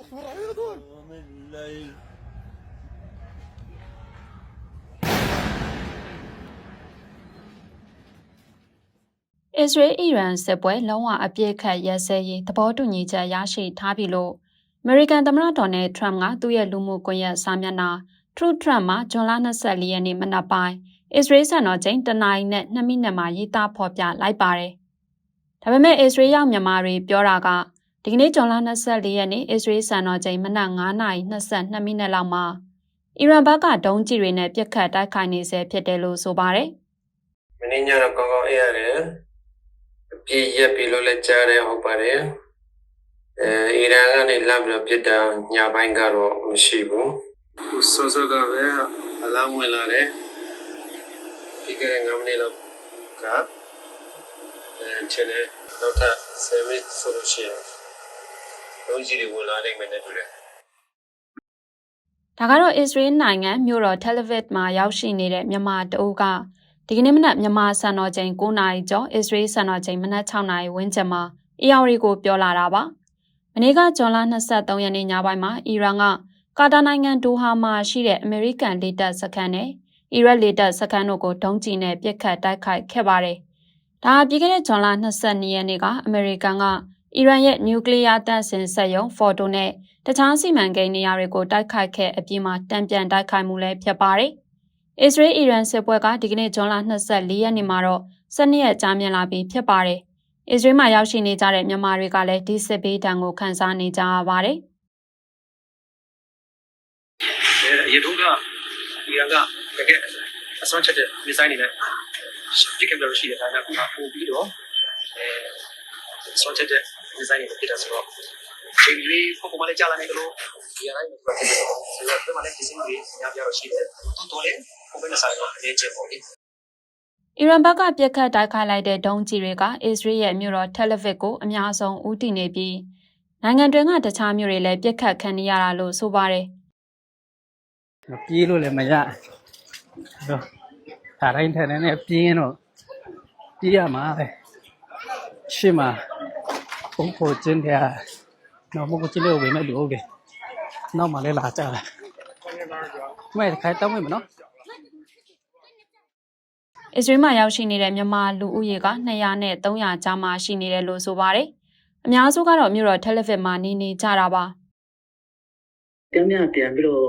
အစ္စရေးအီရန်စစ်ပွဲလုံးဝအပြည့်ခတ်ရက်စဲရေးသဘောတူညီချက်ရရှိထားပြီလို့အမေရိကန်သမ္မတဒေါ်နယ်ထရမ့်ကသူ့ရဲ့လူမှုကွန်ရက်စာမျက်နှာ True Trump မှာဇွန်လ24ရက်နေ့မနက်ပိုင်းအစ္စရေးစံတော်ချိန်တနင်္လာနဲ့2မိနစ်မှာရေးသားဖော်ပြလိုက်ပါတယ်။ဒါပေမဲ့အစ္စရေးရောက်မြန်မာတွေပြောတာက ဒီကနေ့ဇွန်လ24ရက်နေ့အစ္စရေးစံတော်ချိန်မနက်9:22မိနစ်လောက်မှာအီရန်ဘက်ကဒုံးကျည်တွေနဲ့ပစ်ခတ်တိုက်ခိုက်နေဆဲဖြစ်တယ်လို့ဆိုပါတယ်။မင်းညတော့ကောင်းကောင်းအေးရတယ်အပြည့်ရက်ပြီလို့လည်းကြားတယ်ဟုတ်ပါတယ်အဲအီရန်ကနေလမ်းပြီးတော့ပြစ်တာညပိုင်းကတော့မရှိဘူးစောစောကပဲအလောင်းဝင်လာတယ်ဒီကနေ့9မိနစ်လောက်ကအဲချင်တယ်နောက်ထပ်7မိနစ်ဆိုလို့ရှိရင် လုံးကြီးတွေဝင်လာနိုင်မယ်နဲ့တူတယ်ဒါကတော့အစ္စရေးနိုင်ငံမြို့တော်တယ်လီဗစ်မှာရောက်ရှိနေတဲ့မြန်မာတအုပ်ကဒီကနေ့မနက်မြန်မာစံတော်ချိန်9နာရီကျော်အစ္စရေးစံတော်ချိန်မနက်6နာရီဝန်းကျင်မှာအီယာရီကိုပြောလာတာပါ။မနေ့ကဇွန်လ23ရက်နေ့ညပိုင်းမှာအီရန်ကကာတာနိုင်ငံဒိုဟာမှာရှိတဲ့အမေရိကန်လေတပ်စခန်းနဲ့အီရက်လေတပ်စခန်းတို့ကိုဒုံးကျည်နဲ့ပစ်ခတ်တိုက်ခိုက်ခဲ့ပါတယ်။ဒါပြီးခဲ့တဲ့ဇွန်လ22ရက်နေ့ကအမေရိကန်က အီရန်ရဲ့နျူကလ িয়ার တပ်ဆင်စက်ရုံဖော်တိုနဲ့တခြားစီမံကိန်းနေရာတွေကိုတိုက်ခိုက်ခဲ့အပြီးမှာတံပြန်တိုက်ခိုက်မှုလည်းဖြစ်ပါတယ်။အစ္စရေးအီရန်စစ်ပွဲကဒီကနေ့ဇွန်လ24ရက်နေ့မှာတော့12ရက်ကြာမြင့်လာပြီးဖြစ်ပါတယ်။အစ္စရေးမှာရောက်ရှိနေကြတဲ့မြန်မာတွေကလည်းဒီစစ်ဘေးဒဏ်ကိုခံစားနေကြရပါတယ်။အဲအရင်တုန်းကအီရန်ကတကယ်အစွမ်းချက်တဲ့ဒီဇိုင်းတွေနဲ့ပြစ်ကင်လို့ရှိတဲ့ဒါကအခုပို့ပြီးတော့အဲအစွမ်းချက်တဲ့ ဒီဇိုင်းတွေဖြစ်တာဆိုတော့ဒီလိုပုံပေါ်မှာလည်းကြာလာနေကြလို့ဒီအတိုင်းပဲဖြစ်တယ်ဆိုတော့ဒီမှာလည်းဒီဇိုင်းတွေများပြားတော့ရှိတယ်တိုးတိုးလေးပုံပဲဆိုင်တော့အနေချက်ပေါ့လေအီရန်ဘက်ကပြစ်ခတ်တိုက်ခိုက်လိုက်တဲ့ဒုံးကျည်တွေက အစ္စရေးရဲ့မြို့တော်တယ်လီဗစ်ကိုအများဆုံးဦးတည်နေပြီးနိုင်ငံတွင်းကတခြားမြို့တွေလည်းပြစ်ခတ်ခံနေရတာလို့ဆိုပါတယ်မပြေးလို့လည်းမရတော့ဒါတိုင်းထိုင်နေပြင်းတော့ပြေးရမှာပဲရှေ့မှာ ပုံဖို့ကျင်းတဲ့တော့မဟုတ်ချင်လို့ဝင်မဲ့လူဟုတ်တယ်နောက်မှလည်းလာကြတာမဲခိုင်တောင်းမယ်မနော်။အစ္စရေးမှာရောက်ရှိနေတဲ့မြန်မာလူဦးရေက200နဲ့300ကြားမှာရှိနေတယ်လို့ဆိုပါတယ်။အများစုကတော့မြို့တော်တယ်လီဗစ်မှာနေနေကြတာပါပြန်ပြန်ပြန်ပြီးတော့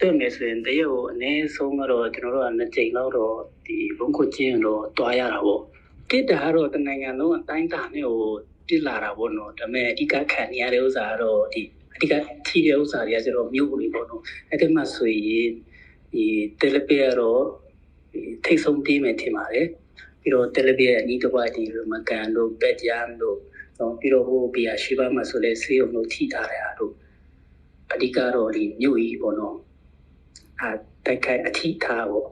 တွေ့မယ်ဆိုရင်တရက်ကိုအနည်းဆုံးတော့ကျွန်တော်တို့ကနှစ်ကြိမ်လောက်တော့ဒီဘုံခုချင်းတော့တွားရတာပေါ့ကိတ္တာကတော့တနိုင်ငံလုံးအတိုင်းတာနဲ့ဟို ပြစ်လာတာပေါ့နော်ဒါပေမဲ့အဓိကခံနေရတဲ့ဥစ္စာကတော့ဒီအဓိကထိတဲ့ဥစ္စာတွေကကျတော့မြို့တွေပေါ့နော်အဲ့ဒီမှာဆိုရင်ဒီတယ်လီပီကတော့ဒီထိတ်ဆုံးပြေးမယ်ထင်ပါတယ်ပြီးတော့တယ်လီပီရဲ့အနီးတစ်ဝိုက်ဒီမကန်တို့ပက်ဂျမ်တို့တော့ပြီးတော့ဟိုဘီယာရှိပါမှာဆိုလဲဆေးရုံတို့ထိထားတဲ့အားတို့အဓိကတော့ဒီမြို့ကြီးပေါ့နော်အာတိုက်ခိုက်အထိထားပေါ့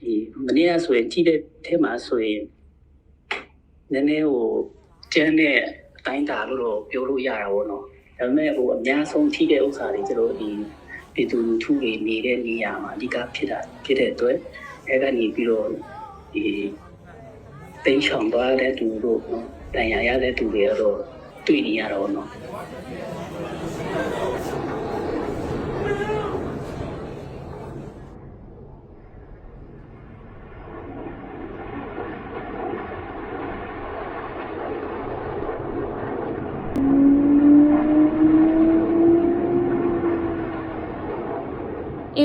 ဒီမနေ့ကဆိုရင်ကြီးတဲ့ထဲမှာဆိုရင်နည်းနည်းဟို ကျန်းတဲ့အတိုင်းတာလို့တော့ပြောလို့ရတာပေါ့နော်ဒါပေမဲ့ဟိုအများဆုံးထိတဲ့ဥစ္စာတွေကျတော့ဒီပြည်သူလူထုတွေနေတဲ့နေရာမှာအဓိကဖြစ်တာဖြစ်တဲ့အတွက်အဲကနေပြီးတော့ဒီတိန်ချောင်သွားတဲ့သူတို့နော်တန်ရာရတဲ့သူတွေကတော့တွေ့နေရတော့နော်။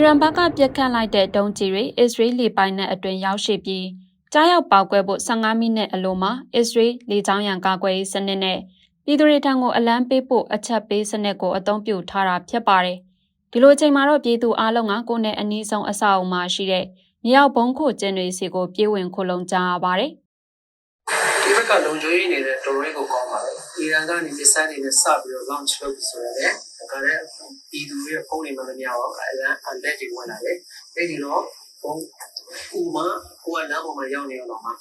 ရန်ဘက်ကပြစ်ခတ်လိုက်တဲ့ဒုံးကျည်တွေအစ္စရေးလေပိုင်နက်အတွင်းရောက်ရှိပြီးကြားရောက်ပေါက်ကွဲဖို့15မိနစ်အလိုမှာအစ္စရေးလေကြောင်းရန်ကာကွယ်ရေးစနစ်နဲ့ပြည်သူတွေထံကိုအလံပေးဖို့အချက်ပေးစနစ်ကိုအသုံးပြုထားတာဖြစ်ပါတယ်။ဒီလိုအချိန်မှာတော့ပြည်သူအလုံးကကိုယ်နဲ့အနည်းဆုံးအဆောက်အုံမှာရှိတဲ့မြေအောက်ဘုံခိုကျင်းတွေစီကိုပြေးဝင်ခိုလုံကြရပါတယ်။ဒီဘက်ကလုံခြုံရေးနေတဲ့တော်ရဲကိုကောင်းပါလေအီရန်ကနေဒီဇိုင်းတွေနဲ့စပြီးတော့ launch လုပ်ပြီးဆိုရတယ်ဒါ ကလည်းပြည်သူရဲ့ဖုန်းတွေမှာမများတော့အဲဒါအလက်တွေဝင်လာတယ်အဲ့ဒီတော့ဘုံဥမာကိုကလမ်းပေါ်မှာရောက်နေတော့မှ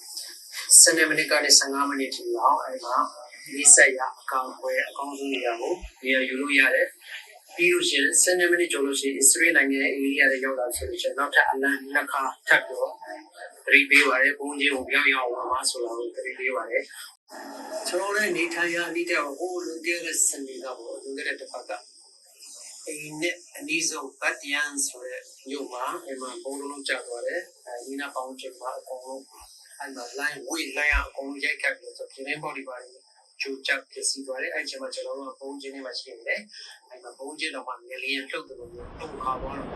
7မိနစ်ကနေ15မိနစ်ထိလောက်အဲ့မှာဒီဆက်ရအကောင်ပွဲအကောင်းဆုံးနေရာကိုနေရာယူလို့ရတယ်ပြီးလို့ရှိရင်7မိနစ်ကျော်လို့ရှိရင် Israel နိုင်ငံရဲ့ area တွေရောက်လာဆိုလို့ရှိရင်နောက်ထပ်အလံနှစ်ခါထပ်ပြီးတော့သတိပေးပါတယ်ဘုန်းကြီးကိုပြောင်းရအောင်ပါမှာဆိုတာကိုသတိပေးပါတယ်ကျွန်တော်လည်းနေထိုင်ရအနည်းတဲ့ဟိုလူခဲ့တဲ့စနေကပေါ့လူခဲ့တဲ့တစ်ပတ်က အိမ်နဲ့အနီးဆုံးဘတ်တယန်ဆိုတဲ့မြို့မှာအိမ်မှာဘုံလုံးကျသွားတယ်အဲဒီနာပေါင်းချင်မှာအကုန်လုံးအဲ့မှာ line ဝေး line အကုန်လုံးရိုက်ခတ်ပြီးဆိုပြင်းနေ body ပါနေကျူချက်ပစ္စည်းသွားတယ်အဲ့ချိန်မှာကျွန်တော်တို့ကဘုံချင်းတွေမှာရှိနေတယ်အဲ့မှာဘုံချင်းတော့မှငလျင်လှုပ်တယ်လို့တုံခါသွားတော့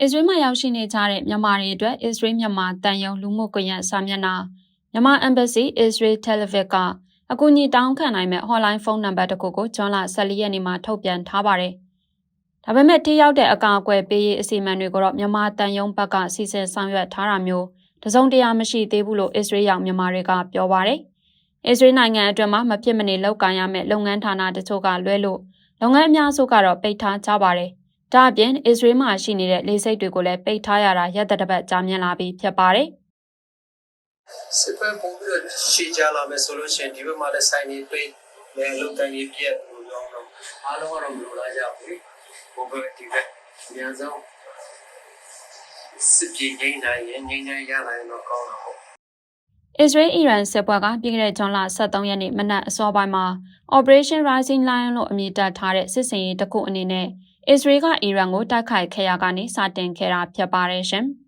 အစ္စရေးမှာရောက်ရှိနေကြတဲ့မြန်မာတွေအတွက်အစ္စရေးမြန်မာတန်ယုံလူမှုကွန်ရက်စာမျက်နှာ မြန်မာ Embassy Israel Television ကအကူအညီတောင်းခံနိုင်မဲ့ hotline ဖုန်းနံပါတ်တစ်ခုကိုဇွန်လ14ရက်နေ့မှာထုတ်ပြန်ထားပါတယ်။ဒါပေမဲ့ထိရောက်တဲ့အကာအကွယ်ပေးရေးအစီအမံတွေကိုတော့မြန်မာတန်ယုံဘက်ကစီစဉ်ဆောင်ရွက်ထားတာမျိုးတစုံတရာမရှိသေးဘူးလို့အစ္စရေးရောက်မြန်မာတွေကပြောပါတယ်။အစ္စရေးနိုင်ငံအတွင်းမှာမဖြစ်မနေလောက်ကန်ရမယ့်လုပ်ငန်းဌာနတချို့ကလွဲလို့လုပ်ငန်းအများစုကတော့ပိတ်ထားကြပါတယ်။ဒါအပြင်အစ္စရေးမှာရှိနေတဲ့လေဆိပ်တွေကိုလည်းပိတ်ထားရတာရက်သတ္တပတ်ကြာမြင့်လာပြီးဖြစ်ပါတယ် စစ်ပွဲပုံပြီးတော့ရှေ့ကြလာမယ်ဆိုလို့ရှိရင်ဒီဘက်မှာလည်းဆိုင်နေတွေ့မယ်လုံတိုင်းကြီးပြက်လို့တော့အားလုံးကတော့မလိုလားကြဘူးဘုဘဒီဘက်အများဆုံးစစ်ပြေငိမ့်နိုင်ရင်ငိမ့်နိုင်ရနိုင်တော့ကောင်းတာပေါ့။အစ္စရေးအီရန်စစ်ပွဲကပြီးခဲ့တဲ့ဇွန်လ23ရက်နေ့မနက်အစောပိုင်းမှာ Operation Rising Lion လို့အမည်တပ်ထားတဲ့စစ်စင်ရေးတစ်ခုအနေနဲ့အစ္စရေးကအီရန်ကိုတိုက်ခိုက်ခဲ့ရကနေစတင်ခဲ့တာဖြစ်ပါတယ်ရှင်။